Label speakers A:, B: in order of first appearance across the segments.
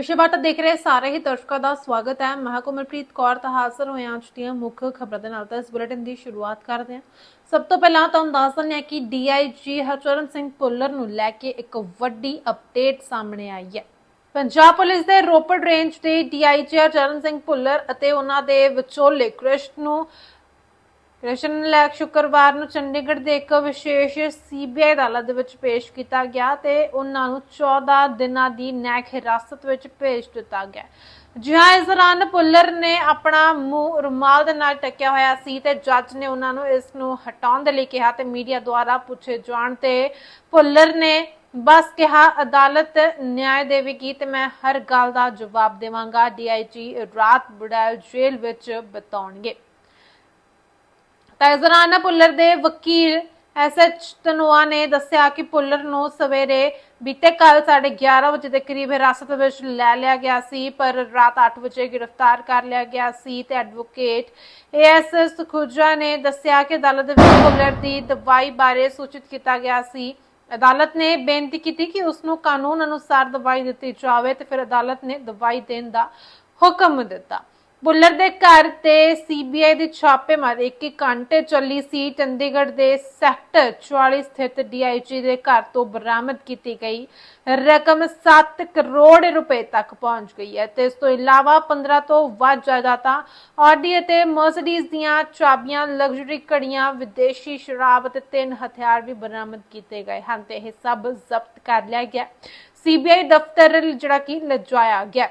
A: ਵਿਸ਼ੇਵਾਰਤਾ ਦੇਖ ਰਹੇ ਸਾਰੇ ਹੀ ਦਰਸ਼ਕਾਂ ਦਾ ਸਵਾਗਤ ਹੈ। ਮੈਂ ਕੋਮਲਪ੍ਰੀਤ ਕੌਰ ਤਾਂ ਹਾਜ਼ਰ ਹੋਏ ਅੱਜ ਦੀਆਂ ਮੁੱਖ ਖਬਰਾਂ ਦੇ ਨਾਲ। ਤਾਂ ਇਸ ਬੁਲੇਟਿਨ ਦੀ ਸ਼ੁਰੂਆਤ ਕਰਦੇ ਹਾਂ। ਸਭ ਤੋਂ ਪਹਿਲਾਂ ਤੁਹਾਨੂੰ ਦੱਸ ਦਿੰਦੇ ਹਾਂ ਕਿ ਡੀਆਈਜੀ ਹਰਚਰਨ ਸਿੰਘ ਭੁੱਲਰ ਨੂੰ ਲੈ ਕੇ ਇੱਕ ਵੱਡੀ ਅਪਡੇਟ ਸਾਹਮਣੇ ਆਈ ਹੈ। ਪੰਜਾਬ ਪੁਲਿਸ ਦੇ ਰੋਪੜ ਰੇਂਜ ਦੇ ਡੀਆਈਜੀ ਹਰਚਰਨ ਸਿੰਘ ਭੁੱਲਰ ਅਤੇ ਉਹਨਾਂ ਦੇ ਵਿਚੋਲੇ ਕ੍ਰਿਸ਼ਨ ਨੂੰ ਕ੍ਰਿਸ਼ਨ ਲੈ ਸ਼ੁੱਕਰਵਾਰ ਨੂੰ ਚੰਡੀਗੜ੍ਹ ਦੇ ਇੱਕ ਵਿਸ਼ੇਸ਼ ਸੀਬੀਆਈ ਅਦਾਲਤ ਦੇ ਵਿੱਚ ਪੇਸ਼ ਕੀਤਾ ਗਿਆ ਤੇ ਉਹਨਾਂ ਨੂੰ 14 ਦਿਨਾਂ ਦੀ ਨੈਕ ਹਿਰਾਸਤ ਵਿੱਚ ਭੇਜ ਦਿੱਤਾ ਗਿਆ। ਜੀ ਇਸ ਦੌਰਾਨ ਪੁੱਲਰ ਨੇ ਆਪਣਾ ਮੂੰਹ ਰੁਮਾਲ ਦੇ ਨਾਲ ਟਕਿਆ ਹੋਇਆ ਸੀ ਤੇ ਜੱਜ ਨੇ ਉਹਨਾਂ ਨੂੰ ਇਸ ਨੂੰ ਹਟਾਉਣ ਦੇ ਲਈ ਕਿਹਾ ਤੇ ਮੀਡੀਆ ਦੁਆਰਾ ਪੁੱਛੇ ਜਾਣ ਤੇ ਪੁੱਲਰ ਨੇ ਬਸ ਕਿਹਾ, ਅਦਾਲਤ ਨਿਆਂ ਦੇਵੇਗੀ ਤੇ ਮੈਂ ਹਰ ਗੱਲ ਦਾ ਜਵਾਬ ਦੇਵਾਂਗਾ। ਡੀਆਈਜੀ ਰਾਤ ਬੁੜੈਲ ਜੇਲ੍ਹ ਵਿੱਚ ਬਿਤਾਉਣਗੇ। ਤਾਂ ਪੁੱਲਰ ਦੇ ਵਕੀਲ ਐਸਐਚ ਤਨੋਆ ਨੇ ਦੱਸਿਆ ਕਿ ਪੁੱਲਰ ਨੂੰ ਸਵੇਰੇ ਬੀਤੇ ਕੱਲ 11:30 ਵਜੇ ਦੇ ਕਰੀਬ ਹਿਰਾਸਤ ਵਿੱਚ ਲੈ ਲਿਆ ਗਿਆ ਸੀ, ਪਰ ਰਾਤ 8 ਵਜੇ ਗ੍ਰਿਫਤਾਰ ਕਰ ਲਿਆ ਗਿਆ ਸੀ ਤੇ ਐਡਵੋਕੇਟ ਏਐਸ ਸੁਖੁਜਾ ਨੇ ਦੱਸਿਆ ਕਿ ਅਦਾਲਤ ਦੇ ਵਿੱਚ ਪੁੱਲਰ ਦੀ ਦਵਾਈ ਬਾਰੇ ਸੂਚਿਤ ਕੀਤਾ ਗਿਆ ਸੀ। ਅਦਾਲਤ ਨੇ ਬੇਨਤੀ ਕੀਤੀ ਕਿ ਉਸ ਨੂੰ ਕਾਨੂੰਨ ਅਨੁਸਾਰ ਦਵਾਈ ਦਿੱਤੀ ਜਾਵੇ ਤੇ ਫਿਰ ਅਦਾਲਤ ਨੇ ਦਵਾਈ ਦੇਣ ਦਾ ਹੁਕਮ ਦਿੱਤਾ। ਬੁੱਲਰ ਦੇ ਘਰ ਤੇ ਸੀਬੀਆਈ ਦੀ ਛਾਪੇਮਾਰੀ ਇੱਕ ਇੱਕ ਘੰਟੇ ਚੱਲੀ ਸੀ। ਚੰਡੀਗੜ੍ਹ ਦੇ ਸੈਕਟਰ 44 ਸਥਿਤ ਡੀਆਈਜੀ ਦੇ ਘਰ ਤੋਂ ਬਰਾਮਦ ਕੀਤੀ ਗਈ। ਰਕਮ 7 ਕਰੋੜ ਰੁਪਏ ਤੱਕ ਪਹੁੰਚ ਗਈ ਹੈ ਤੇ ਇਸ ਤੋਂ ਇਲਾਵਾ 15 ਤੋਂ ਵੱਧ ਜਾਇਦਾਦਾਂ ਆਡੀ ਅਤੇ ਮਰਸੀਡੀਜ਼ ਦੀਆਂ ਚਾਬੀਆਂ, ਲਗਜ਼ਰੀ ਘੜੀਆਂ, ਵਿਦੇਸ਼ੀ ਸ਼ਰਾਬ ਅਤੇ ਤਿੰਨ ਹਥਿਆਰ ਵੀ ਬਰਾਮਦ ਕੀਤੇ ਗਏ ਹਨ ਤੇ ਇਹ ਸਭ ਜ਼ਬਤ ਕਰ ਲਿਆ ਗਿਆ। ਸੀਬੀਆਈ ਦਫ਼ਤਰ ਜਿਹੜਾ ਕਿ ਲਜਾਇਆ ਗਿਆ।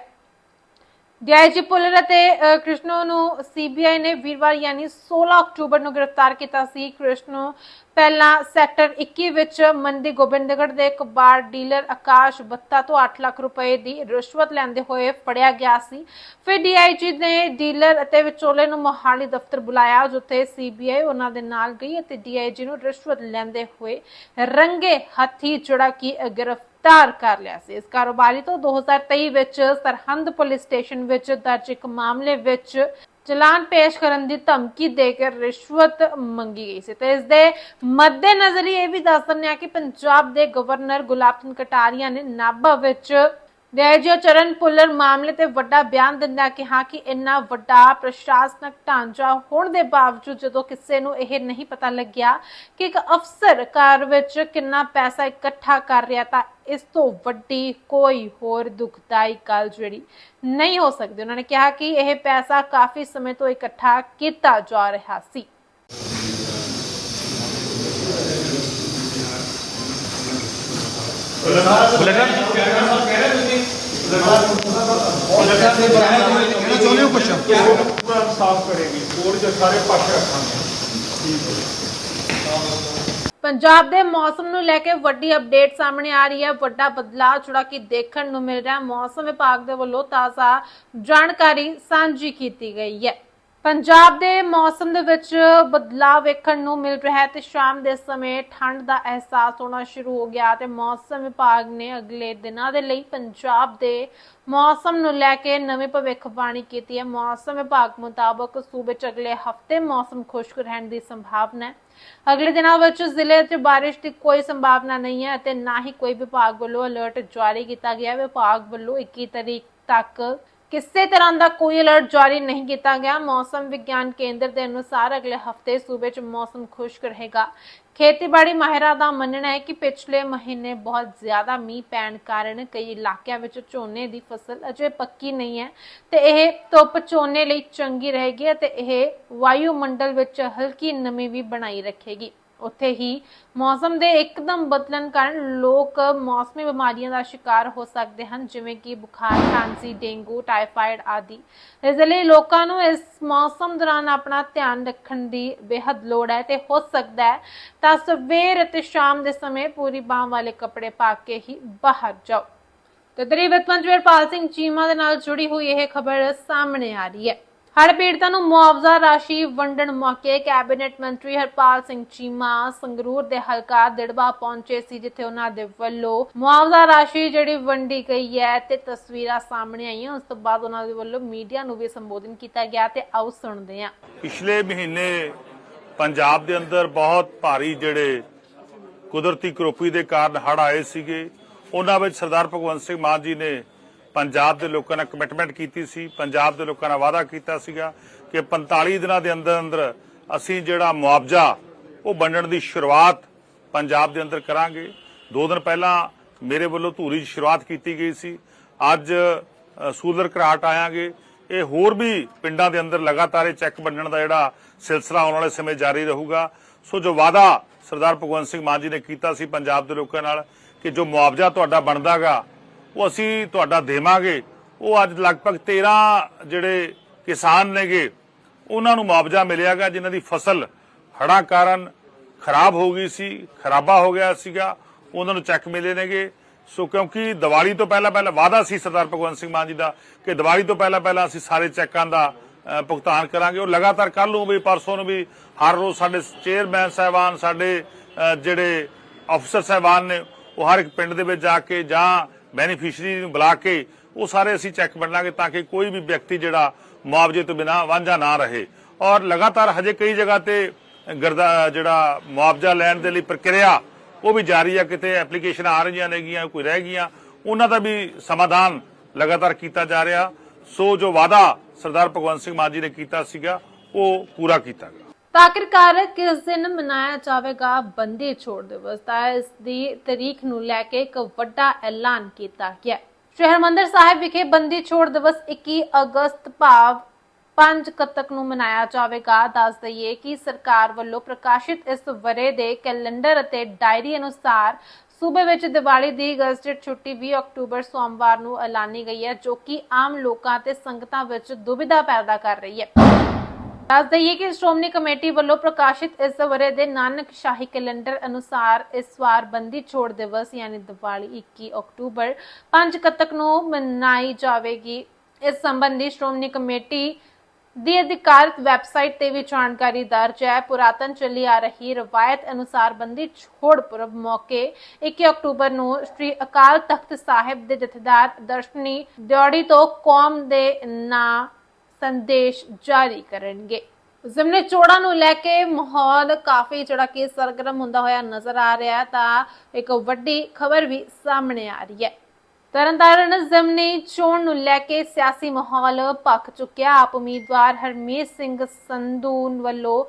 A: ਡੀਆਈਜੀ ਪੁਲਰ ਅਤੇ ਅ, ਕ੍ਰਿਸ਼ਨੋ ਨੂੰ ਸੀਬੀਆਈ ਨੇ ਵੀਰਵਾਰ ਯਾਨੀ 16 ਅਕਤੂਬਰ ਨੂੰ ਗ੍ਰਿਫਤਾਰ ਕੀਤਾ ਸੀ। ਕ੍ਰਿਸ਼ਨੋ ਪਹਿਲਾਂ ਸੈਕਟਰ 21 ਵਿੱਚ ਮੰਦੀ ਗੋਬਿੰਦਗੜ੍ਹ ਦੇ ਇੱਕ ਬਾਰ ਡੀਲਰ ਆਕਾਸ਼ ਬੱਤਾ ਤੋਂ 8 ਲੱਖ ਰੁਪਏ ਦੀ ਰਿਸ਼ਵਤ ਲੈਂਦੇ ਹੋਏ ਫੜਿਆ ਗਿਆ ਸੀ। ਫਿਰ ਡੀਆਈਜੀ ਨੇ ਡੀਲਰ ਅਤੇ ਵਿਚੋਲੇ ਨੂੰ ਮੋਹਾਲੀ ਦਫ਼ਤਰ ਬੁਲਾਇਆ ਜਿੱਥੇ ਸੀਬੀਆਈ ਉਹਨਾਂ ਦੇ ਨਾਲ ਗਈ ਅਤੇ ਡੀਆਈਜੀ ਨੂੰ ਰਿਸ਼ਵਤ ਲੈਂਦੇ ਹੋਏ ਰੰਗੇ ਹੱਥੀ ਜਿਹੜਾ ਕਿ ਗ੍ਰਿਫਤਾਰ ਕਰ ਲਿਆ ਸੀ। ਇਸ ਕਾਰੋਬਾਰੀ ਤੋਂ 2023 ਵਿੱਚ ਸਰਹੰਦ ਪੁਲਿਸ ਸਟੇਸ਼ਨ ਵਿੱਚ ਦਰਜ ਇੱਕ ਮਾਮਲੇ ਵਿੱਚ ਚਲਾਨ ਪੇਸ਼ ਕਰਨ ਦੀ ਧਮਕੀ ਦੇ ਕੇ ਰਿਸ਼ਵਤ ਮੰਗੀ ਗਈ ਸੀ। ਤੇ ਇਸ ਦੇ ਮੱਦੇਨਜ਼ਰ ਹੀ ਇਹ ਵੀ ਦੱਸ ਦਿੰਦੇ ਆ ਕਿ ਪੰਜਾਬ ਦੇ ਗਵਰਨਰ ਗੁਲਾਬ ਸਿੰਘ ਕਟਾਰੀਆ ਨੇ ਨਾਭਾ ਵਿੱਚ ਡੈਜੋ ਚਰਨ ਪੁੱਲਰ ਮਾਮਲੇ ਤੇ ਵੱਡਾ ਬਿਆਨ ਦਿੰਦਾ ਕਿਹਾ ਕਿ ਇੰਨਾ ਵੱਡਾ ਪ੍ਰਸ਼ਾਸਨਕ ਢਾਂਚਾ ਹੋਣ ਦੇ ਬਾਵਜੂਦ ਜਦੋਂ ਕਿਸੇ ਨੂੰ ਇਹ ਨਹੀਂ ਪਤਾ ਲੱਗਿਆ ਕਿ ਇੱਕ ਅਫਸਰ ਘਰ ਵਿੱਚ ਕਿੰਨਾ ਪੈਸਾ ਇਕੱਠਾ ਕਰ ਰਿਹਾ ਤਾਂ ਇਸ ਤੋਂ ਵੱਡੀ ਕੋਈ ਹੋਰ ਦੁਖਦਾਈ ਗੱਲ ਜਿਹੜੀ ਨਹੀਂ ਹੋ ਸਕਦੀ ਉਹਨਾਂ ਨੇ ਕਿਹਾ ਕਿ ਇਹ ਪੈਸਾ ਕਾਫੀ ਸਮੇਂ ਤੋਂ ਇਕੱਠਾ ਕੀਤਾ ਜਾ ਰਿਹਾ ਸੀ
B: ਕਹਿਣਾ ਚਾਹੁੰਦੇ ਹੋ ਕੁਛ
C: ਪੂਰਾ ਸਾਫ਼ ਕਰੇਗੀ ਕੋਡ ਚ ਸਾਰੇ ਪਾਸੇ ਰੱਖਾਂਗੇ
A: ਪੰਜਾਬ ਦੇ ਮੌਸਮ ਨੂੰ ਲੈ ਕੇ ਵੱਡੀ ਅਪਡੇਟ ਸਾਹਮਣੇ ਆ ਰਹੀ ਹੈ। ਵੱਡਾ ਬਦਲਾਅ ਜਿਹੜਾ ਕਿ ਦੇਖਣ ਨੂੰ ਮਿਲ ਰਿਹਾ ਹੈ। ਮੌਸਮ ਵਿਭਾਗ ਦੇ ਵੱਲੋਂ ਤਾਜ਼ਾ ਜਾਣਕਾਰੀ ਸਾਂਝੀ ਕੀਤੀ ਗਈ ਹੈ। ਪੰਜਾਬ ਦੇ ਮੌਸਮ ਦੇ ਵਿੱਚ ਬਦਲਾਅ ਵੇਖਣ ਨੂੰ ਮਿਲ ਰਿਹਾ ਹੈ ਤੇ ਸ਼ਾਮ ਦੇ ਸਮੇਂ ਠੰਡ ਦਾ ਅਹਿਸਾਸ ਹੋਣਾ ਸ਼ੁਰੂ ਹੋ ਗਿਆ ਤੇ ਮੌਸਮ ਵਿਭਾਗ ਨੇ ਅਗਲੇ ਦਿਨਾਂ ਦੇ ਲਈ ਪੰਜਾਬ ਦੇ ਮੌਸਮ ਨੂੰ ਲੈ ਕੇ ਨਵੀਂ ਭਵਿੱਖਬਾਣੀ ਕੀਤੀ ਹੈ। ਮੌਸਮ ਵਿਭਾਗ ਮੁਤਾਬਕ ਸੂਬੇ 'ਚ ਅਗਲੇ ਹਫ਼ਤੇ ਮੌਸਮ ਖੁਸ਼ਕ ਰਹਿਣ ਦੀ ਸੰਭਾਵਨਾ ਹੈ। ਅਗਲੇ ਦਿਨਾਂ ਵਿੱਚ ਜ਼ਿਲ੍ਹੇ 'ਚ ਬਾਰਿਸ਼ ਦੀ ਕੋਈ ਸੰਭਾਵਨਾ ਨਹੀਂ ਹੈ ਅਤੇ ਨਾ ਹੀ ਕੋਈ ਵਿਭਾਗ ਵੱਲੋਂ ਅਲਰਟ ਜਾਰੀ ਕੀਤਾ ਗਿਆ। ਵਿਭਾਗ ਵੱਲੋਂ 21 ਤਰੀਕ ਤੱਕ ਕਿਸੇ ਤਰ੍ਹਾਂ ਦਾ ਕੋਈ ਅਲਰਟ ਜਾਰੀ ਨਹੀਂ ਕੀਤਾ ਗਿਆ। ਮੌਸਮ ਵਿਗਿਆਨ ਕੇਂਦਰ ਦੇ ਅਨੁਸਾਰ ਅਗਲੇ ਹਫ਼ਤੇ ਸੂਬੇ 'ਚ ਮੌਸਮ ਖੁਸ਼ਕ ਰਹੇਗਾ। ਖੇਤੀਬਾੜੀ ਮਾਹਿਰਾਂ ਦਾ ਮੰਨਣਾ ਹੈ ਕਿ ਪਿਛਲੇ ਮਹੀਨੇ ਬਹੁਤ ਜ਼ਿਆਦਾ ਮੀਂਹ ਪੈਣ ਕਾਰਨ ਕਈ ਇਲਾਕਿਆਂ ਵਿੱਚ ਝੋਨੇ ਦੀ ਫਸਲ ਅਜੇ ਪੱਕੀ ਨਹੀਂ ਹੈ ਤੇ ਇਹ ਧੁੱਪ ਝੋਨੇ ਲਈ ਚੰਗੀ ਰਹੇਗੀ ਅਤੇ ਇਹ ਵਾਯੂਮੰਡਲ ਵਿੱਚ ਹਲਕੀ ਨਮੀ ਵੀ ਬਣਾਈ ਰੱਖੇਗੀ। ਉੱਥੇ ਹੀ ਮੌਸਮ ਦੇ ਇੱਕਦਮ ਬਦਲਣ ਕਾਰਨ ਲੋਕ ਮੌਸਮੀ ਬਿਮਾਰੀਆਂ ਦਾ ਸ਼ਿਕਾਰ ਹੋ ਸਕਦੇ ਹਨ, ਜਿਵੇਂ ਕਿ ਬੁਖਾਰ, ਖਾਂਸੀ, ਡੇਂਗੂ, ਟਾਈਫਾਇਡ ਆਦਿ। ਇਸ ਲਈ ਲੋਕਾਂ ਨੂੰ ਇਸ ਮੌਸਮ ਦੌਰਾਨ ਆਪਣਾ ਧਿਆਨ ਰੱਖਣ ਦੀ ਬੇहद ਲੋੜ ਹੈ ਤੇ ਹੋ ਸਕਦਾ ਹੈ ਤਾਂ ਸਵੇਰ ਅਤੇ ਸ਼ਾਮ ਦੇ ਸਮੇਂ ਪੂਰੀ ਬਾਹ ਵਾਲੇ ਕੱਪੜੇ ਪਾ ਕੇ ਹੀ ਬਾਹਰ ਜਾਓ। ਤੇ ਦਰੀ ਮੰਤਰੀ ਹਰਪਾਲ ਸਿੰਘ ਚੀਮਾ ਦੇ ਨਾਲ ਜੁੜੀ ਹੋਈ ਇਹ ਖਬਰ ਸਾਹਮਣੇ ਆ ਰਹੀ ਹੈ। ਹੜ੍ਹ ਪੀੜਤਾਂ ਨੂੰ ਮੁਆਵਜ਼ਾ ਰਾਸ਼ੀ ਵੰਡਣ ਮੌਕੇ ਕੈਬਨਿਟ ਮੰਤਰੀ ਹਰਪਾਲ ਸਿੰਘ ਚੀਮਾ ਸੰਗਰੂਰ ਦੇ ਹਲਕਾ ਦਿੜਬਾ ਪਹੁੰਚੇ ਸੀ, ਜਿੱਥੇ ਉਹਨਾਂ ਦੇ ਵੱਲੋਂ ਮੁਆਵਜ਼ਾ ਰਾਸ਼ੀ ਜਿਹੜੀ ਵੰਡੀ ਗਈ ਹੈ ਤੇ ਤਸਵੀਰਾਂ ਸਾਹਮਣੇ ਆਈਆਂ। ਉਸ ਤੋਂ ਬਾਅਦ ਉਹਨਾਂ ਦੇ ਵੱਲੋਂ ਮੀਡੀਆ ਨੂੰ ਵੀ ਸੰਬੋਧਨ ਕੀਤਾ ਗਿਆ ਤੇ ਆਓ ਸੁਣਦੇ ਹਾਂ।
D: ਪਿਛਲੇ ਮਹੀਨੇ ਪੰਜਾਬ ਦੇ ਅੰਦਰ ਬਹੁਤ ਭਾਰੀ ਜਿਹੜੇ ਕੁਦਰਤੀ ਕਰੋਪੀ ਦੇ ਕਾਰਨ ਹੜ੍ਹ ਆਏ ਸੀਗੇ। ਉਹਨਾਂ ਵਿੱਚ ਸਰਦਾਰ ਭਗਵੰਤ ਸਿੰਘ ਮਾਨ ਜੀ ਨੇ ਪੰਜਾਬ ਦੇ ਲੋਕਾਂ ਨਾਲ ਕਮਿਟਮੈਂਟ ਕੀਤੀ ਸੀ ਪੰਜਾਬ ਦੇ ਲੋਕਾਂ ਨਾਲ ਵਾਅਦਾ ਕੀਤਾ ਸੀਗਾ ਕਿ 45 ਦਿਨਾਂ ਦੇ ਅੰਦਰ ਅੰਦਰ ਅਸੀਂ ਜਿਹੜਾ ਮੁਆਵਜ਼ਾ ਉਹ ਵੰਡਣ ਦੀ ਸ਼ੁਰੂਆਤ ਪੰਜਾਬ ਦੇ ਅੰਦਰ ਕਰਾਂਗੇ। ਦੋ ਦਿਨ ਪਹਿਲਾਂ ਮੇਰੇ ਵੱਲੋਂ ਧੂਰੀ ਦੀ ਸ਼ੁਰੂਆਤ ਕੀਤੀ ਗਈ ਸੀ। ਅੱਜ ਅ, ਸੂਲਰ ਘਰਾਟ ਆਵਾਂਗੇ ਇਹ ਹੋਰ ਵੀ ਪਿੰਡਾਂ ਦੇ ਅੰਦਰ ਲਗਾਤਾਰ ਇਹ ਚੈੱਕ ਵੰਡਣ ਦਾ ਜਿਹੜਾ ਸਿਲਸਿਲਾ ਆਉਣ ਵਾਲੇ ਸਮੇਂ ਜਾਰੀ ਰਹੂਗਾ। ਸੋ ਜੋ ਵਾਅਦਾ ਸਰਦਾਰ ਭਗਵੰਤ ਸਿੰਘ ਮਾਨ ਜੀ ਨੇ ਕੀਤਾ ਸੀ ਪੰਜਾਬ ਦੇ ਲੋਕਾਂ ਨਾਲ ਕਿ ਜੋ ਮੁਆਵਜ਼ਾ ਤੁਹਾਡਾ ਬਣਦਾਗਾ ਉਹ ਅਸੀਂ ਤੁਹਾਡਾ ਦੇਵਾਂਗੇ। ਉਹ ਅੱਜ ਲਗਭਗ 13 ਜਿਹੜੇ ਕਿਸਾਨ ਨੇਗੇ, ਉਹਨਾਂ ਨੂੰ ਮੁਆਵਜ਼ਾ ਮਿਲਿਆਗਾ ਜਿਨ੍ਹਾਂ ਦੀ ਫਸਲ ਹੜ੍ਹਾਂ ਕਾਰਨ ਖਰਾਬ ਹੋ ਗਈ ਸੀ, ਖਰਾਬਾ ਹੋ ਗਿਆ ਸੀਗਾ, ਉਹਨਾਂ ਨੂੰ ਚੈੱਕ ਮਿਲੇ ਨੇਗੇ। ਸੋ ਕਿਉਂਕਿ ਦੀਵਾਲੀ ਤੋਂ ਪਹਿਲਾਂ ਪਹਿਲਾਂ ਵਾਅਦਾ ਸੀ ਸਰਦਾਰ ਭਗਵੰਤ ਸਿੰਘ ਮਾਨ ਜੀ ਦਾ ਕਿ ਦੀਵਾਲੀ ਤੋਂ ਪਹਿਲਾਂ ਪਹਿਲਾਂ ਅਸੀਂ ਸਾਰੇ ਚੈੱਕਾਂ ਦਾ ਭੁਗਤਾਨ ਕਰਾਂਗੇ। ਉਹ ਲਗਾਤਾਰ ਕੱਲ ਨੂੰ ਵੀ, ਪਰਸੋਂ ਨੂੰ ਵੀ, ਹਰ ਰੋਜ਼ ਸਾਡੇ ਚੇਅਰਮੈਨ ਸਾਹਿਬਾਨ, ਸਾਡੇ ਜਿਹੜੇ ਅਫਸਰ ਸਾਹਿਬਾਨ ਨੇ, ਉਹ ਹਰ ਇੱਕ ਪਿੰਡ ਦੇ ਵਿੱਚ ਜਾ ਕੇ ਜਾਂ ਬੈਨੀਫੀਸ਼ਰੀ ਨੂੰ ਬੁਲਾ ਕੇ ਉਹ ਸਾਰੇ ਅਸੀਂ ਚੈੱਕ ਵੰਡਾਂਗੇ ਤਾਂ ਕਿ ਕੋਈ ਵੀ ਵਿਅਕਤੀ ਜਿਹੜਾ ਮੁਆਵਜ਼ੇ ਤੋਂ ਬਿਨਾ ਵਾਂਝਾ ਨਾ ਰਹੇ। ਔਰ ਲਗਾਤਾਰ ਹਜੇ ਕਈ ਜਗ੍ਹਾ ਤੇ ਗਰਦਾ ਜਿਹੜਾ ਮੁਆਵਜ਼ਾ ਲੈਣ ਦੇ ਲਈ ਪ੍ਰਕਿਰਿਆ, ਉਹ ਵੀ ਜਾਰੀ ਆ, ਕਿਤੇ ਐਪਲੀਕੇਸ਼ਨ ਆ ਰਹੀਆਂ ਨੇਗੀਆਂ, ਕੋਈ ਰਹਿ ਗਈਆਂ, ਉਹਨਾਂ ਦਾ ਵੀ ਸਮਾਧਾਨ ਲਗਾਤਾਰ ਕੀਤਾ ਜਾ ਰਿਹਾ। ਸੋ ਜੋ ਵਾਅਦਾ ਸਰਦਾਰ ਭਗਵੰਤ ਸਿੰਘ ਮਾਨ ਜੀ ਨੇ ਕੀਤਾ ਸੀਗਾ, ਉਹ ਪੂਰਾ ਕੀਤਾ ਗਿਆ।
A: ਤਾਂ ਆਖਿਰਕਾਰ ਕਿਸ ਦਿਨ ਮਨਾਇਆ ਜਾਵੇਗਾ ਬੰਦੀ ਛੋੜ ਦਿਵਸ? ਤਾਂ ਇਸ ਦੀ ਤਰੀਕ ਨੂੰ ਲੈ ਕੇ ਇੱਕ ਵੱਡਾ ਐਲਾਨ ਕੀਤਾ ਗਿਆ। ਹੈ। ਸ਼੍ਰੀ ਹਰਿਮੰਦਰ ਸਾਹਿਬ ਵਿਖੇ ਬੰਦੀ ਛੋੜ ਦਿਵਸ 21 ਅਗਸਤ ਭਾਵ 5 ਕੱਤਕ ਨੂੰ ਮਨਾਇਆ ਜਾਵੇਗਾ। ਦੱਸ ਦਈਏ ਕਿ ਸਰਕਾਰ ਵੱਲੋਂ ਪ੍ਰਕਾਸ਼ਿਤ ਇਸ ਵਰੇ ਦੇ ਕੈਲੰਡਰ ਅਤੇ ਡਾਇਰੀ ਅਨੁਸਾਰ ਸੂਬੇ ਵਿੱਚ ਦੀਵਾਲੀ ਦੀ ਗਜ਼ਟਿਡ ਛੁੱਟੀ 20 ਅਕਤੂਬਰ ਸੋਮਵਾਰ ਨੂੰ ਐਲਾਨੀ ਗਈ ਹੈ, ਜੋ ਕਿ ਆਮ ਲੋਕਾਂ ਤੇ ਸੰਗਤਾਂ ਵਿੱਚ ਦੁਬਿਧਾ ਪੈਦਾ ਕਰ ਰਹੀ ਹੈ। ਦੱਸ ਦਈਏ ਕਿ ਸ਼੍ਰੋਮਣੀ ਕਮੇਟੀ ਵੱਲੋਂ ਪ੍ਰਕਾਸ਼ਿਤ ਇਸ ਵਰੇ ਦੇ ਨਾਨਕ ਸ਼ਾਹੀ ਕੈਲੰਡਰ ਅਨੁਸਾਰ ਇਸ ਵਾਰ ਬੰਦੀ ਛੋੜ ਦਿਵਸ ਯਾਨੀ ਦੀਵਾਲੀ 21 ਅਕਤੂਬਰ 5 ਕੱਤਕ ਨੂੰ ਮਨਾਈ ਜਾਵੇਗੀ। ਇਸ ਸੰਬੰਧੀ ਸ਼੍ਰੋਮਣੀ ਕਮੇਟੀ ਦੀ ਅਧਿਕਾਰਤ ਵੈਬਸਾਈਟ ਤੇ ਵੀ ਜਾਣਕਾਰੀ ਦਰਜ ਹੈ। ਪੁਰਾਤਨ ਚੱਲੀ ਆ ਰਹੀ ਰਵਾਇਤ ਅਨੁਸਾਰ ਬੰਦੀ ਛੋੜ ਪੁਰਬ ਮੌਕੇ 21 ਅਕਤੂਬਰ ਨੂੰ ਸ੍ਰੀ ਅਕਾਲ ਤਖਤ ਸਾਹਿਬ ਦੇ ਜਥੇਦਾਰ ਦਰਸ਼ਨੀ ਦਿਉੜੀ ਤੋਂ ਕੌਮ ਦੇ ਨਾਂ ਸੰਦੇਸ਼ ਜਾਰੀ ਕਰਨਗੇ। ਜ਼ਿਮਨੀ ਚੋੜਾਂ ਨੂੰ ਲੈ ਕੇ ਮਾਹੌਲ ਕਾਫੀ ਜਿਹੜਾ ਕਿ ਸਰਗਰਮ ਹੁੰਦਾ ਹੋਇਆ ਨਜ਼ਰ ਆ ਰਿਹਾ ਤਾਂ ਇੱਕ ਵੱਡੀ ਖਬਰ ਵੀ ਸਾਹਮਣੇ ਆ ਰਹੀ ਹੈ। ਤਰਨਤਾਰਨ ਜ਼ਿਮਨੀ ਚੋਣ ਨੂੰ ਲੈ ਕੇ ਸਿਆਸੀ ਮਾਹੌਲ ਪੱਕ ਚੁੱਕਿਆ। ਆਪ ਉਮੀਦਵਾਰ ਹਰਮੀਤ ਸਿੰਘ ਸੰਧੂ ਵੱਲੋਂ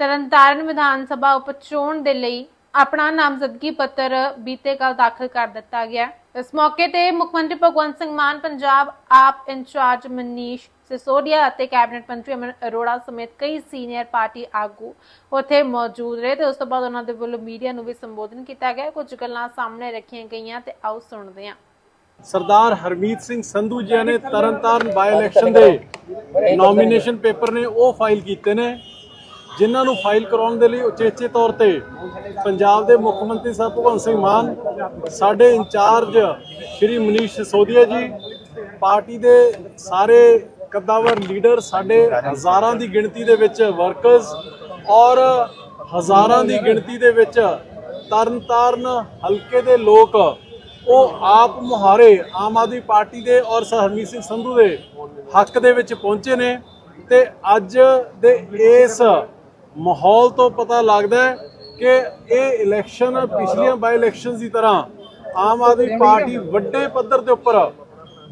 A: ਤਰਨਤਾਰਨ ਵਿਧਾਨ ਸਭਾ ਉਪ ਚੋਣ ਦੇ ਲਈ ਆਪਣਾ ਨਾਮਜ਼ਦਗੀ ਪੱਤਰ ਬੀਤੇ ਕੱਲ ਦਾਖਲ ਕਰ ਦਿੱਤਾ ਗਿਆ। ਇਸ ਮੌਕੇ ਤੇ ਮੁੱਖ ਮੰਤਰੀ ਭਗਵੰਤ ਸਿੰਘ ਮਾਨ, ਪੰਜਾਬ ਆਪ ਇੰਚਾਰਜ ਮਨੀਸ਼ ਸਿਸੋਦੀਆ ਅਤੇ ਕੈਬਨਿਟ ਮੰਤਰੀ ਅਮਨ ਅਰੋੜਾ ਸਮੇਤ ਕਈ ਸੀਨੀਅਰ ਪਾਰਟੀ ਆਗੂ ਉੱਥੇ ਮੌਜੂਦ ਰਹੇ ਤੇ ਉਸ ਤੋਂ ਬਾਅਦ ਉਹਨਾਂ ਦੇ ਵੱਲੋਂ ਮੀਡੀਆ ਨੂੰ ਵੀ ਸੰਬੋਧਨ ਕੀਤਾ ਗਿਆ ਕੁਝ ਗੱਲਾਂ ਸਾਹਮਣੇ ਰੱਖੀਆਂ ਗਈਆਂ ਤੇ ਆਓ ਸੁਣਦੇ ਹਾਂ
E: ਸਰਦਾਰ ਹਰਮੀਤ ਸਿੰਘ ਸੰਧੂ ਜੀ ਨੇ ਤਰਨਤਾਰਨ ਬਾਈ ਇਲੈਕਸ਼ਨ ਦੇ ਨੋਮੀਨੇਸ਼ਨ ਪੇਪਰ ਨੇ ਉਹ ਫਾਈਲ ਕੀਤੇ ਨੇ ਜਿਨ੍ਹਾਂ ਨੂੰ ਫਾਈਲ ਕਰਾਉਣ ਦੇ ਲਈ ਉਚੇਚੇ ਤੌਰ ਤੇ ਪੰਜਾਬ ਦੇ ਮੁੱਖ ਮੰਤਰੀ ਸਾਹਿਬ ਭਗਵੰਤ ਸਿੰਘ ਮਾਨ ਸਾਡੇ ਇੰਚਾਰਜ ਸ਼੍ਰੀ ਮਨੀਸ਼ ਸਿਸੋਦੀਆ ਜੀ ਪਾਰਟੀ ਦੇ ਸਾਰੇ ਕੱਦਾਵਰ ਲੀਡਰ ਸਾਡੇ ਹਜ਼ਾਰਾਂ ਦੀ ਗਿਣਤੀ ਦੇ ਵਿੱਚ ਵਰਕਰਸ ਔਰ ਹਜ਼ਾਰਾਂ ਦੀ ਗਿਣਤੀ ਦੇ ਵਿੱਚ ਤਰਨਤਾਰਨ ਹਲਕੇ ਦੇ ਲੋਕ, ਉਹ ਆਪ ਮੁਹਾਰੇ ਆਮ ਆਦਮੀ ਪਾਰਟੀ ਦੇ ਔਰ ਸਰ ਹਰਮੀਤ ਸਿੰਘ ਸੰਧੂ ਦੇ ਹੱਕ ਦੇ ਵਿੱਚ ਪਹੁੰਚੇ ਨੇ ਤੇ ਅੱਜ ਦੇ ਇਸ ਮਾਹੌਲ ਤੋਂ ਪਤਾ ਲੱਗਦਾ ਹੈ ਕਿ ਇਹ ਇਲੈਕਸ਼ਨ ਪਿਛਲੀਆਂ ਬਾਈ ਇਲੈਕਸ਼ਨਸ ਦੀ ਤਰ੍ਹਾਂ ਆਮ ਆਦਮੀ ਪਾਰਟੀ ਵੱਡੇ ਪੱਧਰ ਦੇ ਉੱਪਰ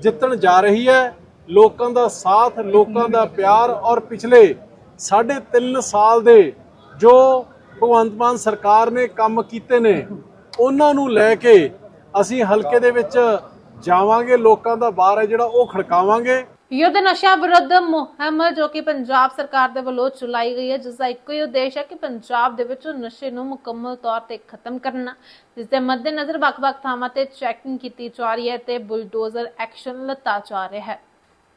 E: ਜਿੱਤਣ ਜਾ ਰਹੀ ਹੈ। ਲੋਕਾਂ ਦਾ ਸਾਥ, ਲੋਕਾਂ ਦਾ ਪਿਆਰ ਔਰ ਪਿਛਲੇ ਸਾਢੇ 3 ਸਾਲ ਦੇ ਜੋ ਭਗਵੰਤ ਮਾਨ ਸਰਕਾਰ ਨੇ ਕੰਮ ਕੀਤੇ ਨੇ, ਉਹਨਾਂ ਨੂੰ ਲੈ ਕੇ ਅਸੀਂ ਹਲਕੇ ਦੇ ਵਿੱਚ ਜਾਵਾਂਗੇ, ਲੋਕਾਂ ਦਾ ਬਾਰ ਹੈ ਜਿਹੜਾ ਉਹ ਖੜਕਾਵਾਂਗੇ।
A: ਯੁੱਧ ਨਸ਼ਾ ਵਿਰੁੱਧ ਮੁਹਿੰਮ ਜੋ ਕਿ ਪੰਜਾਬ ਸਰਕਾਰ ਦੇ ਵੱਲੋਂ ਚਲਾਈ ਗਈ ਹੈ ਜਿਸ ਦਾ ਇੱਕੋ ਹੀ ਉਦੇਸ਼ ਹੈ ਕਿ ਪੰਜਾਬ ਦੇ ਵਿੱਚ ਨਸ਼ੇ ਨੂੰ ਮੁਕੰਮਲ ਤੌਰ ਤੇ ਖਤਮ ਕਰਨਾ। ਜਿਸ ਦੇ ਮੱਦੇਨਜ਼ਰ ਵੱਖ-ਵੱਖ ਥਾਵਾਂ ਤੇ ਚੈਕਿੰਗ ਕੀਤੀ ਜਾ ਰਹੀ ਹੈ ਤੇ ਬੁਲਡੋਜ਼ਰ ਐਕਸ਼ਨ ਲਿੱਤਾ ਜਾ ਰਿਹਾ ਹੈ।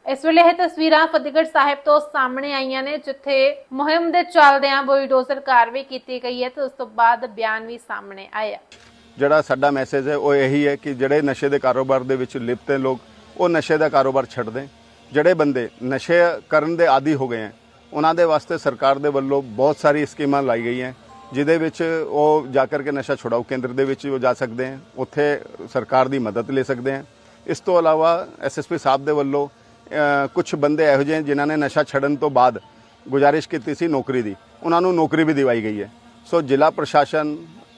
A: ਇਸ ਵੇਲੇ ਇਹ ਤਸਵੀਰਾਂ ਫਤਿਹਗੜ੍ਹ ਸਾਹਿਬ ਤੋਂ ਸਾਹਮਣੇ ਆਈਆਂ ਨੇ, ਜਿੱਥੇ ਮੁਹਿੰਮ ਦੇ ਚੱਲਦਿਆਂ ਬੁਲਡੋਜ਼ਰ ਕਾਰਵਾਈ ਕੀਤੀ ਗਈ ਹੈ ਤੇ ਉਸ ਤੋਂ ਬਾਅਦ ਬਿਆਨ ਵੀ ਸਾਹਮਣੇ ਆਇਆ
B: ਜਿਹੜਾ ਸਾਡਾ ਮੈਸੇਜ ਹੈ, ਉਹ ਇਹੀ ਹੈ ਕਿ ਜਿਹੜੇ ਨਸ਼ੇ ਦੇ ਕਾਰੋਬਾਰ ਦੇ ਵਿੱਚ ਲਿਪਤ ਹੈ ਲੋਕ, ਉਹ ਨਸ਼ੇ ਦਾ ਕਾਰੋਬਾਰ ਛੱਡ ਦੇਣ। ਜਿਹੜੇ ਬੰਦੇ ਨਸ਼ੇ ਕਰਨ ਦੇ ਆਦੀ ਹੋ ਗਏ ਹੈ, ਉਹਨਾਂ ਦੇ ਵਾਸਤੇ ਸਰਕਾਰ ਦੇ ਵੱਲੋਂ ਬਹੁਤ ਸਾਰੀ ਸਕੀਮਾਂ ਲਾਈ ਗਈਆਂ ਜਿਹਦੇ ਵਿੱਚ ਉਹ ਜਾ ਕਰਕੇ ਨਸ਼ਾ ਛੁਡਾਊ ਕੇਂਦਰ ਦੇ ਵਿੱਚ ਉਹ ਜਾ ਸਕਦੇ ਹਨ ਉੱਥੇ ਸਰਕਾਰ ਦੀ ਮਦਦ ਲੈ ਸਕਦੇ ਹਨ ਇਸ ਤੋਂ ਇਲਾਵਾ ਐਸਐਸਪੀ ਸਾਹਿਬ ਦੇ ਵੱਲੋਂ ਕੁਝ ਬੰਦੇ ਇਹੋ ਜਿਹੇ ਜਿਨ੍ਹਾਂ ਨੇ ਨਸ਼ਾ ਛੱਡਣ ਤੋਂ ਬਾਅਦ ਗੁਜ਼ਾਰਿਸ਼ ਕੀਤੀ ਸੀ ਨੌਕਰੀ ਦੀ, ਉਹਨਾਂ ਨੂੰ ਨੌਕਰੀ ਵੀ ਦਿਵਾਈ ਗਈ ਹੈ। ਸੋ ਜ਼ਿਲ੍ਹਾ ਪ੍ਰਸ਼ਾਸਨ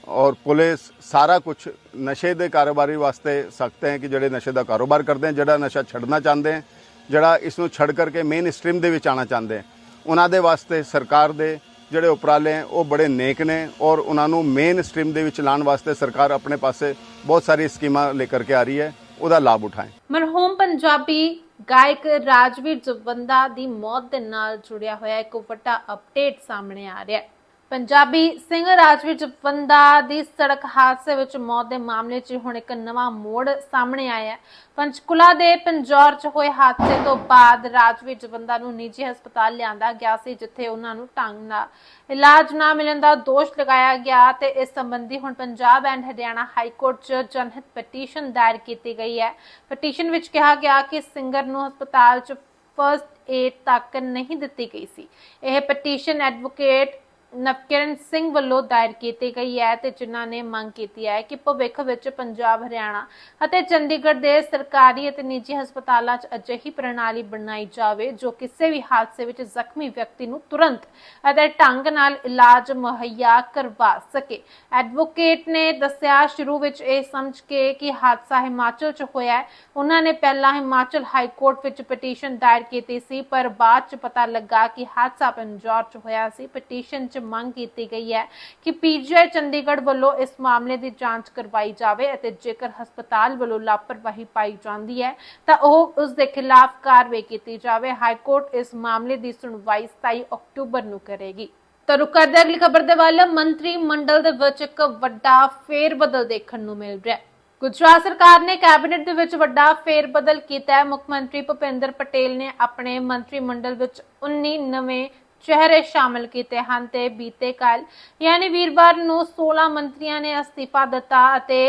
B: ਔਰ ਪੁਲਿਸ ਸਾਰਾ ਕੁਝ ਨਸ਼ੇ ਦੇ ਕਾਰੋਬਾਰੀ ਵਾਸਤੇ ਸਖਤ ਹੈ ਕਿ ਜਿਹੜੇ ਨਸ਼ੇ ਦਾ ਕਾਰੋਬਾਰ ਕਰਦੇ ਹੈ, ਜਿਹੜਾ ਨਸ਼ਾ ਛੱਡਣਾ ਚਾਹੁੰਦੇ ਹੈ, ਜਿਹੜਾ ਇਸ ਨੂੰ ਛੱਡ ਕਰਕੇ ਮੇਨ ਸਟ੍ਰੀਮ ਦੇ ਵਿੱਚ ਆਉਣਾ ਚਾਹੁੰਦੇ ਹੈ। ਉਹਨਾਂ ਦੇ ਵਾਸਤੇ ਸਰਕਾਰ ਦੇ ਜਿਹੜੇ ਉਪਰਾਲੇ ਹੈ, ਉਹ ਬੜੇ ਨੇਕ ਨੇ ਔਰ ਉਹਨਾਂ ਨੂੰ ਮੇਨ ਸਟ੍ਰੀਮ ਦੇ ਵਿੱਚ ਲਾਉਣ ਵਾਸਤੇ ਸਰਕਾਰ ਆਪਣੇ ਪਾਸੇ ਬਹੁਤ ਸਾਰੀ ਸਕੀਮਾਂ ਲੈ ਕਰਕੇ ਆ ਰਹੀ ਹੈ, ਉਹਦਾ ਲਾਭ ਉਠਾਏ।
A: ਮਰਹੂਮ ਪੰਜਾਬੀ ਗਾਇਕ ਰਾਜਵੀਰ ਜਵੰਦਾ ਦੀ ਮੌਤ ਦੇ ਨਾਲ ਜੁੜਿਆ ਹੋਇਆ ਇੱਕ ਵੱਡਾ ਅਪਡੇਟ ਸਾਹਮਣੇ ਆ ਰਿਹਾ ਹੈ। ਪੰਜਾਬੀ ਸਿੰਘ ਰਾਜਵੀਰ ਜਵੰਦਾ ਦੀ ਸੜਕ ਹਾਦਸੇ ਵਿੱਚ ਮੌਤ ਦੇ ਮਾਮਲੇ 'ਚ ਹੁਣ ਇੱਕ ਨਵਾਂ ਮੋੜ ਸਾਹਮਣੇ ਆਇਆ ਹੈ। ਪੰਚਕੁਲਾ ਦੇ ਪੰਜੌਰ 'ਚ ਹੋਏ ਹਾਦਸੇ ਤੋਂ ਬਾਅਦ ਰਾਜਵੀਰ ਜਵੰਦਾ ਨੂੰ ਨਿੱਜੀ ਹਸਪਤਾਲ ਲਿਆਂਦਾ ਗਿਆ ਸੀ, ਜਿੱਥੇ ਉਹਨਾਂ ਨੂੰ ਢੰਗ ਨਾਲ ਇਲਾਜ ਨਾ ਮਿਲਣ ਦਾ ਦੋਸ਼ ਲਗਾਇਆ ਗਿਆ ਤੇ ਇਸ ਸੰਬੰਧੀ ਹੁਣ Punjab and Haryana high court 'ਚ ਜਨਹਿਤ ਪਟੀਸ਼ਨ ਦਾਇਰ ਕੀਤੀ ਗਈ ਹੈ। ਪਟੀਸ਼ਨ ਵਿੱਚ ਕਿਹਾ ਗਿਆ ਕਿ ਸਿੰਗਰ ਨੂੰ ਹਸਪਤਾਲ 'ਚ ਫਰਸਟ ਏਡ ਤੱਕ ਨਹੀਂ ਦਿੱਤੀ ਗਈ ਸੀ। ਇਹ ਪਟੀਸ਼ਨ ਐਡਵੋਕੇਟ ਨਵਕਿਰਨ ਸਿੰਘ ਵੱਲੋਂ ਦਾਇਰ ਕੀਤੀ ਗਈ ਹੈ ਤੇ ਜਿਨ੍ਹਾਂ ਨੇ ਮੰਗ ਕੀਤੀ ਹੈ ਕਿ ਭਵਿੱਖ ਵਿੱਚ ਪੰਜਾਬ, ਹਰਿਆਣਾ ਅਤੇ ਚੰਡੀਗੜ੍ਹ ਦੇ ਸਰਕਾਰੀ ਅਤੇ ਨਿੱਜੀ ਹਸਪਤਾਲਾਂ 'ਚ ਅਜਿਹੀ ਪ੍ਰਣਾਲੀ ਬਣਾਈ ਜਾਵੇ ਜੋ ਕਿਸੇ ਵੀ ਹਾਦਸੇ ਵਿੱਚ ਜ਼ਖਮੀ ਵਿਅਕਤੀ ਨੂੰ ਤੁਰੰਤ ਅਤੇ ਢੰਗ ਨਾਲ ਇਲਾਜ ਮੁਹੱਈਆ ਕਰਵਾ ਸਕੇ। ਐਡਵੋਕੇਟ ਨੇ ਦੱਸਿਆ, ਸ਼ੁਰੂ ਵਿੱਚ ਇਹ ਸਮਝ ਕੇ ਕਿ ਹਾਦਸਾ ਹਿਮਾਚਲ 'ਚ ਹੋਇਆ ਹੈ। ਉਹਨਾਂ ਨੇ ਪਹਿਲਾਂ ਹਿਮਾਚਲ ਹਾਈ ਕੋਰਟ ਵਿੱਚ ਪਟੀਸ਼ਨ ਦਾਇਰ ਕੀਤੀ ਸੀ, ਪਰ ਬਾਅਦ 'ਚ ਪਤਾ ਲੱਗਾ ਕਿ ਹਾਦਸਾ ਪੰਜਾਬ 'ਚ ਹੋਇਆ ਸੀ। ਪਟੀਸ਼ਨ 'ਚ ਮੰਗ ਕੀਤੀ ਗਈ ਹੈ ਕਿ ਪੀਜੀਆਈ ਚੰਡੀਗੜ੍ਹ ਵੱਲੋਂ ਇਸ ਮਾਮਲੇ ਦੀ ਜਾਂਚ ਕਰਵਾਈ ਜਾਵੇ ਅਤੇ ਜੇਕਰ ਹਸਪਤਾਲ ਵੱਲੋਂ ਲਾਪਰਵਾਹੀ ਪਾਈ ਜਾਂਦੀ ਹੈ, ਤਾਂ ਉਹ ਉਸ ਦੇ ਖਿਲਾਫ ਕਾਰਵਾਈ ਕੀਤੀ ਜਾਵੇ। ਹਾਈ ਕੋਰਟ ਇਸ ਮਾਮਲੇ ਦੀ ਸੁਣਵਾਈ 27 ਅਕਤੂਬਰ ਨੂੰ ਕਰੇਗੀ। ਤਾਂ ਰੁਕ ਕਰਦੇ ਅਗਲੀ ਖਬਰ ਦੇ ਵੱਲ ਮੰਤਰੀ ਮੰਡਲ ਦੇ ਵਿੱਚ ਇੱਕ ਵੱਡਾ ਫੇਰਬਦਲ ਦੇਖਣ ਨੂੰ ਮਿਲ ਰਿਹਾ ਹੈ। ਗੁਜਰਾਤ ਸਰਕਾਰ ਨੇ ਕੈਬਨਿਟ ਦੇ ਵਿੱਚ ਵੱਡਾ ਫੇਰਬਦਲ ਕੀਤਾ ਹੈ। ਮੁੱਖ ਮੰਤਰੀ ਭੁਪਿੰਦਰ ਪਟੇਲ ਨੇ ਆਪਣੇ ਮੰਤਰੀ ਮੰਡਲ ਵਿੱਚ 19 ਨਵੇਂ ਚਿਹਰੇ ਸ਼ਾਮਲ ਕੀਤੇ ਹਨ ਤੇ ਬੀਤੇ ਕੱਲ ਯਾਨੀ ਵੀਰਵਾਰ ਨੂੰ 16 ਮੰਤਰੀਆਂ ਨੇ ਅਸਤੀਫਾ ਦਿੱਤਾ ਅਤੇ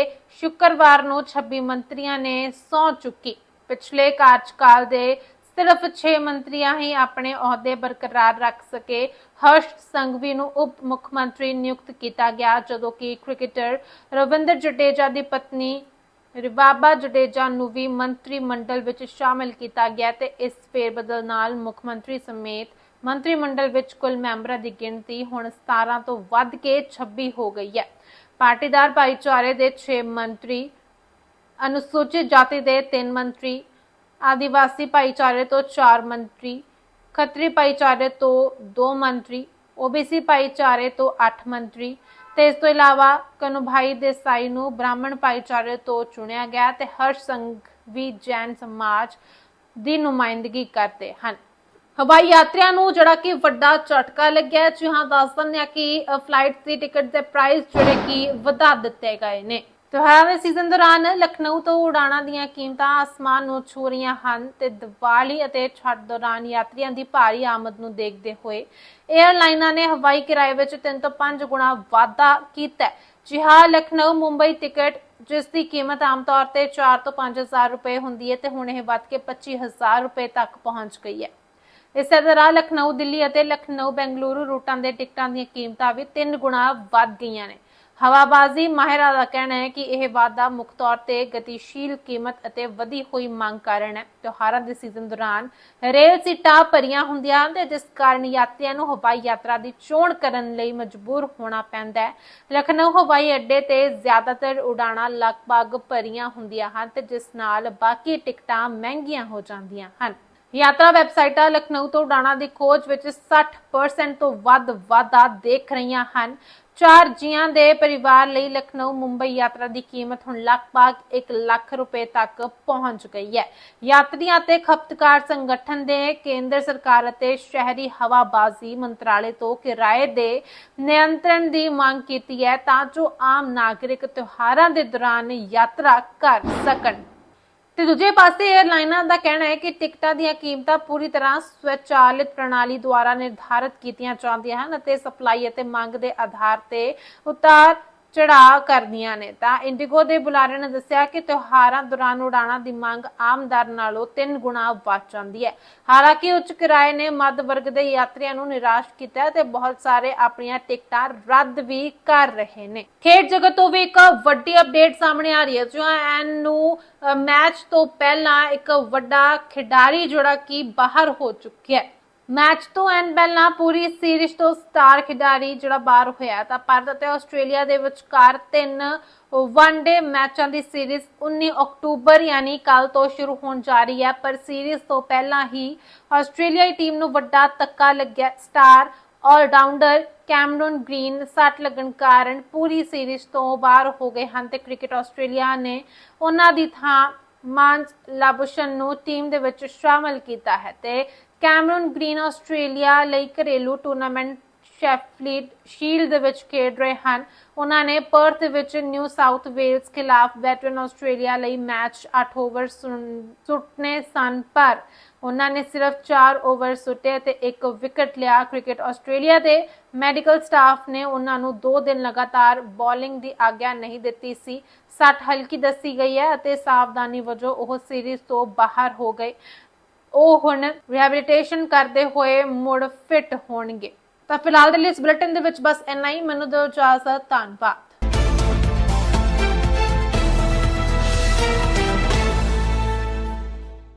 A: ਸ਼ੁੱਕਰਵਾਰ ਨੂੰ 26 ਮੰਤਰੀਆਂ ਨੇ ਸਹੁੰ ਚੁੱਕੀ। ਪਿਛਲੇ ਕਾਰਜਕਾਲ ਦੇ ਸਿਰਫ 6 ਮੰਤਰੀਆਂ ਹੀ ਆਪਣੇ ਅਹੁਦੇ ਬਰਕਰਾਰ ਰੱਖ ਸਕੇ। ਹਰਸ਼ ਸੰਘਵੀ ਨੂੰ ਉਪ ਮੁੱਖ ਮੰਤਰੀ ਨਿਯੁਕਤ ਕੀਤਾ ਗਿਆ, ਜਦੋਂ ਕਿ ਕ੍ਰਿਕਟਰ ਰਵਿੰਦਰ ਜਡੇਜਾ ਦੀ ਪਤਨੀ ਰਿਬਾਬਾ ਜਡੇਜਾ ਨੂੰ ਵੀ ਮੰਤਰੀ ਮੰਡਲ ਵਿੱਚ ਸ਼ਾਮਲ ਕੀਤਾ ਗਿਆ ਤੇ ਇਸ ਫੇਰਬਦਲ ਨਾਲ ਮੁੱਖ ਮੰਤਰੀ ਸਮੇਤ ਮੰਤਰੀ ਮੰਡਲ ਵਿੱਚ ਕੁੱਲ ਮੈਂਬਰਾਂ ਦੀ ਗਿਣਤੀ ਹੁਣ 17 ਤੋਂ ਵੱਧ ਕੇ 26 ਹੋ ਗਈ ਹੈ। ਪਾਰਟੀਦਾਰ ਭਾਈਚਾਰੇ ਦੇ 6 ਮੰਤਰੀ, ਅਨੁਸੂਚਿਤ ਜਾਤੀ ਦੇ 3 ਮੰਤਰੀ, ਆਦੀਵਾਸੀ ਭਾਈਚਾਰੇ ਤੋਂ 4 ਮੰਤਰੀ, ਖੱਤਰੀ ਭਾਈਚਾਰੇ ਤੋਂ 2 ਮੰਤਰੀ, ਓਬੀਸੀ ਭਾਈਚਾਰੇ ਤੋਂ 8 ਮੰਤਰੀ ਤੇ ਇਸ ਤੋਂ ਇਲਾਵਾ ਕਨੁਭਾਈ ਦੇਸਾਈ ਨੂੰ ਬ੍ਰਾਹਮਣ ਭਾਈਚਾਰੇ ਤੋਂ ਚੁਣਿਆ ਗਿਆ ਤੇ ਹਰਸ਼ ਸੰਘਵੀ ਜੈਨ ਸਮਾਜ ਦੀ ਨੁਮਾਇੰਦਗੀ ਕਰਦੇ ਹਨ। ਹਵਾਈ ਯਾਤਰੀਆਂ ਨੂੰ ਜਿਹੜਾ ਕਿ ਵੱਡਾ ਝਟਕਾ ਲੱਗਿਆ ਹੈ। ਜੀ ਹਾਂ, ਦੱਸ ਦਿੰਦੇ ਹਾਂ ਕਿ ਫਲਾਈਟ ਦੀ ਟਿਕਟ ਦੇ ਪ੍ਰਾਈਸ ਜਿਹੜੇ ਕਿ ਵਧਾ ਦਿੱਤੇ ਗਏ ਨੇ ਤਿਉਹਾਰਾਂ ਦੇ ਸੀਜ਼ਨ ਦੌਰਾਨ ਲਖਨਊ ਤੋਂ ਉਡਾਣਾਂ ਦੀਆਂ ਕੀਮਤਾਂ ਆਸਮਾਨ ਨੂੰ ਛੂ ਰਹੀਆਂ ਹਨ ਤੇ ਦੀਵਾਲੀ ਅਤੇ ਛੱਟ ਦੌਰਾਨ ਯਾਤਰੀਆਂ ਦੀ ਭਾਰੀ ਆਮਦ ਨੂੰ ਦੇਖਦੇ ਹੋਏ 에ਅਰਲਾਈਨਾਂ ਨੇ ਹਵਾਈ ਕਿਰਾਏ ਵਿੱਚ 3 ਤੋਂ 5 ਗੁਣਾ ਵਾਧਾ ਕੀਤਾ ਹੈ। ਜੀ ਹਾਂ, ਲਖਨਊ ਮੁੰਬਈ ਟਿਕਟ ਜਿਸ ਦੀ ਕੀਮਤ ਆਮ ਤੌਰ ਤੇ 4 ਤੋਂ 5000 ਰੁਪਏ ਹੁੰਦੀ ਹੈ ਤੇ ਹੁਣ ਇਹ ਵੱਧ ਕੇ 25000 ਰੁਪਏ ਤੱਕ ਪਹੁੰਚ ਗਈ ਹੈ ਇਸੇ ਤਰ੍ਹਾਂ ਲਖਨਊ, ਦਿੱਲੀ ਅਤੇ ਲਖਨਊ, ਬੈਂਗਲੁਰੂ ਰੂਟਾਂ ਦੇ ਟਿਕਟਾਂ ਦੀਆਂ ਕੀਮਤਾਂ ਵੀ 3 ਗੁਣਾ ਵੱਧ ਗਈਆਂ ਨੇ। ਹਵਾਬਾਜ਼ੀ ਮਾਹਿਰਾਂ ਦਾ ਕਹਿਣਾ ਹੈ ਕਿ ਇਹ ਵਾਧਾ ਮੁੱਖ ਤੌਰ ਤੇ ਗਤੀਸ਼ੀਲ ਕੀਮਤ ਅਤੇ ਵਧੀ ਹੋਈ ਮੰਗ ਕਾਰਨ ਹੈ। ਤਿਉਹਾਰਾਂ ਦੇ ਸੀਜ਼ਨ ਦੌਰਾਨ ਰੇਲ ਸੀਟਾਂ ਭਰੀਆਂ ਹੁੰਦੀਆਂ ਹਨ ਤੇ ਜਿਸ ਕਾਰਨ ਯਾਤਰੀਆਂ ਨੂੰ ਹਵਾਈ ਯਾਤਰਾ ਦੀ ਚੋਣ ਕਰਨ ਲਈ ਮਜਬੂਰ ਹੋਣਾ ਪੈਂਦਾ ਹੈ। ਲਖਨਊ ਹਵਾਈ ਅੱਡੇ ਤੇ ਜ਼ਿਆਦਾਤਰ ਉਡਾਣਾਂ ਲਗਭਗ ਭਰੀਆਂ ਹੁੰਦੀਆਂ ਹਨ ਤੇ ਜਿਸ ਨਾਲ ਬਾਕੀ ਟਿਕਟਾਂ ਮਹਿੰਗੀਆਂ ਹੋ ਜਾਂਦੀਆਂ ਹਨ। ਯਾਤਰਾ ਵੈਬਸਾਈਟਾਂ ਲਖਨਊ ਤੋਂ ਉਡਾਣਾਂ ਦੀ ਖੋਜ ਵਿੱਚ 60% ਤੋਂ ਵੱਧ ਵਾਧਾ ਦੇਖ ਰਹੀਆਂ ਹਨ। ਚਾਰ ਜੀਆਂ ਦੇ ਪਰਿਵਾਰ ਲਈ ਲਖਨਊ ਮੁੰਬਈ ਯਾਤਰਾ ਦੀ ਕੀਮਤ ਹੁਣ ਲਗਭਗ 1 ਲੱਖ ਰੁਪਏ ਤੱਕ ਪਹੁੰਚ ਗਈ ਹੈ। ਯਾਤਰੀਆਂ ਤੇ ਖਪਤਕਾਰ ਸੰਗਠਨ ਦੇ ਕੇਂਦਰ ਸਰਕਾਰ ਅਤੇ ਸ਼ਹਿਰੀ ਹਵਾਬਾਜ਼ੀ ਮੰਤਰਾਲੇ ਤੋਂ ਕਿਰਾਏ ਦੇ ਨਿਯੰਤਰਣ ਦੀ ਮੰਗ ਕੀਤੀ ਹੈ ਤਾਂ ਜੋ ਆਮ ਨਾਗਰਿਕ ਤਿਉਹਾਰਾਂ ਦੇ ਦੌਰਾਨ ਯਾਤਰਾ ਕਰ ਸਕਣ। ਤੇ ਦੂਜੇ ਪਾਸੇ 에ਅਰਲਾਈਨਾਂ ਦਾ ਕਹਿਣਾ ਹੈ ਕਿ ਟਿਕਟਾਂ ਦੀਆਂ ਕੀਮਤਾਂ ਪੂਰੀ ਤਰ੍ਹਾਂ ਸਵੈਚਾਲਿਤ ਪ੍ਰਣਾਲੀ ਦੁਆਰਾ ਨਿਰਧਾਰਤ ਕੀਤੀਆਂ ਜਾਂਦੀਆਂ ਹਨ ਅਤੇ ਸਪਲਾਈ ਅਤੇ ਮੰਗ ਦੇ ਆਧਾਰ ਤੇ ਉਤਾਰ ਚੜਾਅ ਕਰਦੀਆਂ ਨੇ। ਤਾਂ ਇੰਡੀਗੋ ਦੇ ਬੁਲਾਰੇ ਨੇ ਦੱਸਿਆ ਕਿ ਤਿਉਹਾਰਾਂ ਦੌਰਾਨ ਉਡਾਣਾਂ ਦੀ ਮੰਗ ਆਮ ਦਰ ਨਾਲੋਂ 3 ਗੁਣਾ ਵੱਧ ਜਾਂਦੀ ਹੈ। ਹਾਲਾਂਕਿ ਉੱਚ ਕਿਰਾਏ ਨੇ ਮੱਧ ਵਰਗ ਦੇ ਯਾਤਰੀਆਂ ਨੂੰ ਨਿਰਾਸ਼ ਕੀਤਾ ਤੇ ਬਹੁਤ ਸਾਰੇ ਆਪਣੀਆਂ ਟਿਕਟਾਂ ਰੱਦ ਵੀ ਕਰ ਰਹੇ ਨੇ। ਖੇਡ ਜਗਤ ਤੋਂ ਵੀ ਇੱਕ ਵੱਡੀ ਅਪਡੇਟ ਸਾਹਮਣੇ ਆ ਰਹੀ ਹੈ। ਜੋ ਐਨ ਨੂੰ ਮੈਚ ਤੋਂ ਪਹਿਲਾਂ ਇੱਕ ਵੱਡਾ ਖਿਡਾਰੀ ਜਿਹੜਾ ਕਿ ਬਾਹਰ ਹੋ ਚੁੱਕਿਆ ਹੈ। ਮੈਚ ਤੋਂ ਐਨ ਪਹਿਲਾਂ ਪੂਰੀ ਸੀਰੀਜ਼ ਤੋਂ ਸਟਾਰ ਖਿਡਾਰੀ ਜਿਹੜਾ ਬਾਹਰ ਹੋਇਆ ਤਾਂ ਭਾਰਤ ਅਤੇ ਆਸਟ੍ਰੇਲੀਆ ਦੇ ਵਿਚਕਾਰ ਤਿੰਨ ਵਨਡੇ ਮੈਚਾਂ ਦੀ ਸੀਰੀਜ਼ 19 ਅਕਤੂਬਰ ਯਾਨੀ ਕੱਲ ਤੋਂ ਸ਼ੁਰੂ ਹੋਣ ਜਾ ਰਹੀ ਹੈ। ਪਰ ਸੀਰੀਜ਼ ਤੋਂ ਪਹਿਲਾਂ ਹੀ ਆਸਟ੍ਰੇਲੀਆਈ ਟੀਮ ਨੂੰ ਵੱਡਾ ਧੱਕਾ ਲੱਗਿਆ। ਸਟਾਰ ਆਲਰਾਊਂਡਰ ਕੈਮਰਨ ਗ੍ਰੀਨ ਸੱਟ ਲੱਗਣ ਕਾਰਨ ਪੂਰੀ ਸੀਰੀਜ਼ ਤੋਂ ਬਾਹਰ ਹੋ ਗਏ ਹਨ ਤੇ ਕ੍ਰਿਕਟ ਆਸਟ੍ਰੇਲੀਆ ਨੇ ਉਹਨਾਂ ਦੀ ਥਾਂ ਮਾਂਸ ਲਾਬੁਸ਼ਨ ਨੂੰ ਟੀਮ ਦੇ ਵਿੱਚ ਸ਼ਾਮਲ ਕੀਤਾ ਹੈ ਤੇ ਕੈਮਰਨ ਗ੍ਰੀਨ ਆਸਟ੍ਰੇਲੀਆ ਲਈ ਘਰੇਲੂ ਟੂਰਨਾਮੈਂਟ ਸ਼ੈਫਲੀਡ ਸ਼ੀਲਡ ਦੇ ਵਿੱਚ ਖੇਡ ਰਹੇ ਹਨ। ਉਹਨਾਂ ਨੇ ਪਰਥ ਵਿੱਚ ਨਿਊ ਸਾਊਥ ਵੇਲਸ ਖਿਲਾਫ ਵੈਟਰਨ ਆਸਟ੍ਰੇਲੀਆ ਲਈ ਮੈਚ 8 ਓਵਰ ਸੁੱਟਨੇ ਸਨ, ਪਰ ਉਹਨਾਂ ਨੇ ਸਿਰਫ 4 ਓਵਰ ਸੁੱਟੇ ਤੇ ਇੱਕ ਵਿਕਟ ਲਿਆ। ਕ੍ਰਿਕਟ ਆਸਟ੍ਰੇਲੀਆ ਦੇ ਮੈਡੀਕਲ ਸਟਾਫ ਨੇ ਉਹਨਾਂ ਨੂੰ 2 ਦਿਨ ਲਗਾਤਾਰ ਬੋਲਿੰਗ ਦੀ ਆਗਿਆ ਨਹੀਂ ਦਿੱਤੀ ਸੀ। ਸੱਟ ਹਲਕੀ ਦੱਸੀ ਗਈ ਹੈ ਅਤੇ ਸਾਵਧਾਨੀ ਵਜੋਂ ਉਹ ਸੀਰੀਜ਼ ਤੋਂ ਬਾਹਰ ਹੋ ਗਏ। ਉਹ ਹੁਣ ਰਿਹੈਬਿਲਿਟੇਸ਼ਨ ਕਰਦੇ ਹੋਏ ਮੁੜ ਫਿੱਟ ਹੋਣਗੇ। ਤਾਂ ਫਿਲਹਾਲ ਦੇ ਲਈ ਇਸ ਬੁਲੇਟਿਨ ਦੇ ਵਿੱਚ ਬਸ ਇੰਨਾ ਹੀ। ਮੈਨੂੰ ਦਿਓ ਇਜਾਜ਼ਤ, ਧੰਨਵਾਦ।